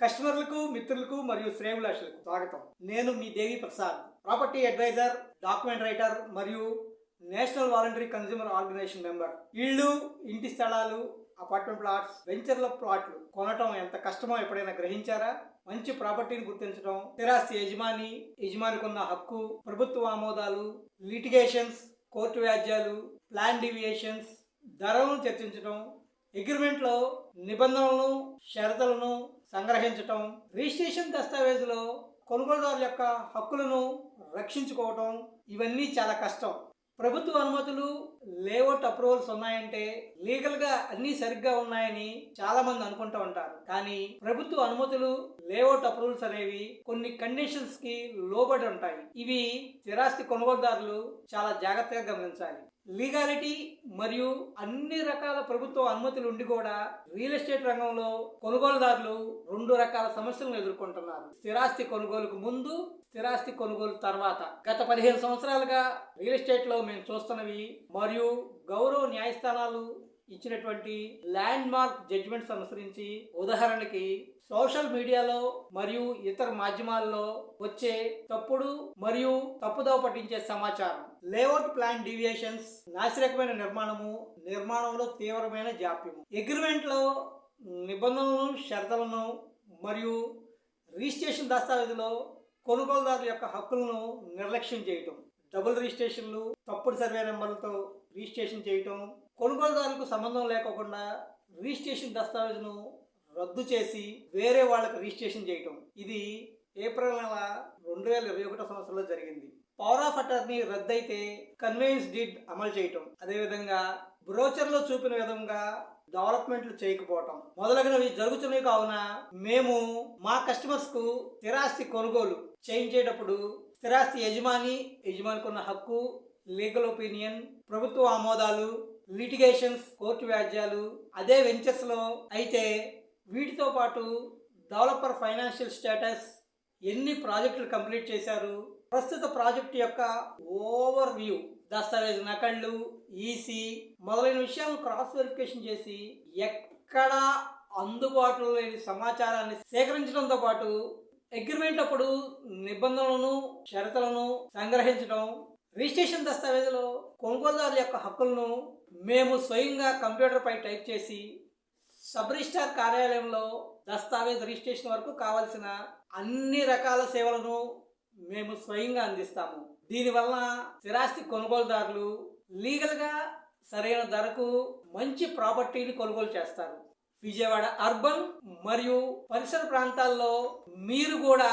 కస్టమర్లకు మిత్రులకు మరియు శ్రేయులాషులకు స్వాగతం. నేను మీ Devi Prasad property advisor document writer మరియు national voluntary consumer organisation member. ఇళ్ళు ఇంటి స్థలాలు అపార్ట్మెంట్ ప్లాట్స్ వెంచర్ల ప్లాట్లు కొనటం ఎంత కష్టమో ఎప్పుడైనా గ్రహించారా? మంచి ప్రాపర్టీని గుర్తించడం స్థిరాస్తి యజమాని యజమానికున్న హక్కు ప్రభుత్వ ఆమోదాలు లిటిగేషన్స్ కోర్టు వ్యాజ్యాలు ప్లాన్ డివియేషన్స్ ధరలను చర్చించడం అగ్రిమెంట్లో నిబంధనలను షరతులను సంగ్రహించటం రిజిస్ట్రేషన్ దస్తావేజులో కొనుగోలుదారుల యొక్క హక్కులను రక్షించుకోవటం ఇవన్నీ చాలా కష్టం. ప్రభుత్వ అనుమతులు లేఅవుట్ అప్రూవల్స్ ఉన్నాయంటే లీగల్గా అన్ని సరిగ్గా ఉన్నాయని చాలా మంది అనుకుంటూ ఉంటారు. కానీ ప్రభుత్వ అనుమతులు లేఅవుట్ అప్రూవల్స్ అనేవి కొన్ని కండిషన్స్కి లోబడి ఉంటాయి. ఇవి స్థిరాస్తి కొనుగోలుదారులు చాలా జాగ్రత్తగా గమనించాలి. లీగాలిటీ మరియు అన్ని రకాల ప్రభుత్వ అనుమతులు ఉండి కూడా రియల్ ఎస్టేట్ రంగంలో కొనుగోలుదారులు రెండు రకాల సమస్యలను ఎదుర్కొంటున్నారు. స్థిరాస్తి కొనుగోలుకు ముందు స్థిరాస్తి కొనుగోలు తర్వాత. గత పదిహేను సంవత్సరాలుగా రియల్ ఎస్టేట్లో మేము చూస్తున్నవి మరియు గౌరవ న్యాయస్థానాలు ఇచ్చినటువంటి ల్యాండ్ మార్క్ జడ్జిమెంట్స్ అనుసరించి ఉదాహరణకి సోషల్ మీడియాలో మరియు ఇతర మాధ్యమాల్లో వచ్చే తప్పుడు మరియు తప్పుదోవ పట్టించే సమాచారం. లేఅవుట్ ప్లాన్ డీవియేషన్స్ నాసిరకమైన నిర్మాణము నిర్మాణంలో తీవ్రమైన జాప్యము. అగ్రిమెంట్లో నిబంధనలను షరతులను మరియు రిజిస్ట్రేషన్ దస్తావేజులో కొనుగోలుదారుల యొక్క హక్కులను నిర్లక్ష్యం చేయటం. డబుల్ రిజిస్ట్రేషన్లు తప్పుడు సర్వే నెంబర్లతో రిజిస్ట్రేషన్ చేయటం కొనుగోలుదారులకు సంబంధం లేకోకుండా రిజిస్ట్రేషన్ దస్తావేజును రద్దు చేసి వేరే వాళ్ళకి రిజిస్ట్రేషన్ చేయటం. ఇది ఏప్రిల్ నెల రెండు వేల ఇరవై ఒకటో సంవత్సరంలో జరిగింది. పవర్ ఆఫ్ అటార్నీ రద్దయితే కన్వెన్స్ డీడ్ అమలు చేయటం. అదేవిధంగా బ్రోచర్లో చూపిన విధంగా డెవలప్మెంట్లు చేయకపోవటం. మొదలగునవి జరుగుతున్నవి కావున మేము మా కస్టమర్స్కు స్థిరాస్తి కొనుగోలు చేయించేటప్పుడు స్థిరాస్తి యజమాని యజమానికి ఉన్న హక్కు లీగల్ ఒపీనియన్ ప్రభుత్వ ఆమోదాలు లిటిగేషన్స్ కోర్టు వ్యాజ్యాలు అదే వెంచర్స్లో అయితే వీటితో పాటు డెవలపర్ ఫైనాన్షియల్ స్టేటస్ ఎన్ని ప్రాజెక్టులు కంప్లీట్ చేశారు ప్రస్తుత ప్రాజెక్టు యొక్క ఓవర్ వ్యూ దస్తావేజ్ నకళ్ళు ఈసీ మొదలైన విషయాలను క్రాస్ వెరిఫికేషన్ చేసి ఎక్కడ అందుబాటులో లేని సమాచారాన్ని సేకరించడంతో పాటు అగ్రిమెంట్ అప్పుడు నిబంధనలను షరతులను సంగ్రహించడం రిజిస్ట్రేషన్ దస్తావేజులో కొనుగోలుదారుల యొక్క హక్కులను మేము స్వయంగా కంప్యూటర్పై టైప్ చేసి సబ్ రిజిస్టార్ కార్యాలయంలో దస్తావేజ్ రిజిస్ట్రేషన్ వరకు కావలసిన అన్ని రకాల సేవలను మేము స్వయంగా అందిస్తాము. దీనివల్ల స్థిరాస్తి కొనుగోలుదారులు లీగల్గా సరైన ధరకు మంచి ప్రాపర్టీని కొనుగోలు చేస్తారు. విజయవాడ అర్బన్ మరియు పరిసర ప్రాంతాల్లో మీరు కూడా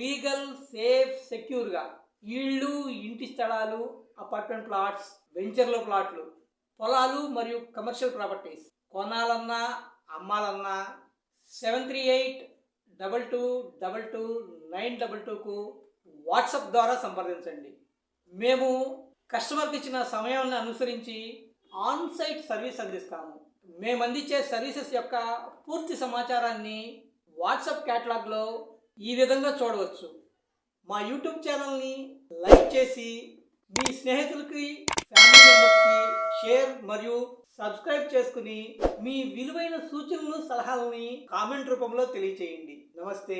లీగల్ సేఫ్ సెక్యూర్గా ఇళ్ళు ఇంటి స్థలాలు అపార్ట్మెంట్ ప్లాట్స్ వెంచర్లో ప్లాట్లు పొలాలు మరియు కమర్షియల్ ప్రాపర్టీస్ కొనాలన్నా అమ్మాలన్నా seven three eight double two double two nine double టూకు WhatsApp ద్వారా సంప్రదించండి. మేము కస్టమర్కి ఇచ్చిన సమయాన్ని అనుసరించి ఆన్ సైట్ సర్వీస్ అందిస్తాము. మేము అందించే సర్వీసెస్ యొక్క పూర్తి సమాచారాన్ని వాట్సాప్ క్యాటలాగ్లో ఈ విధంగా చూడవచ్చు. మా యూట్యూబ్ ఛానల్ని లైక్ చేసి మీ స్నేహితులకి ఫ్యామిలీ మెంబర్స్కి షేర్ మరియు సబ్స్క్రైబ్ చేసుకుని మీ విలువైన సూచనలు సలహాలని కామెంట్ రూపంలో తెలియచేయండి. నమస్తే.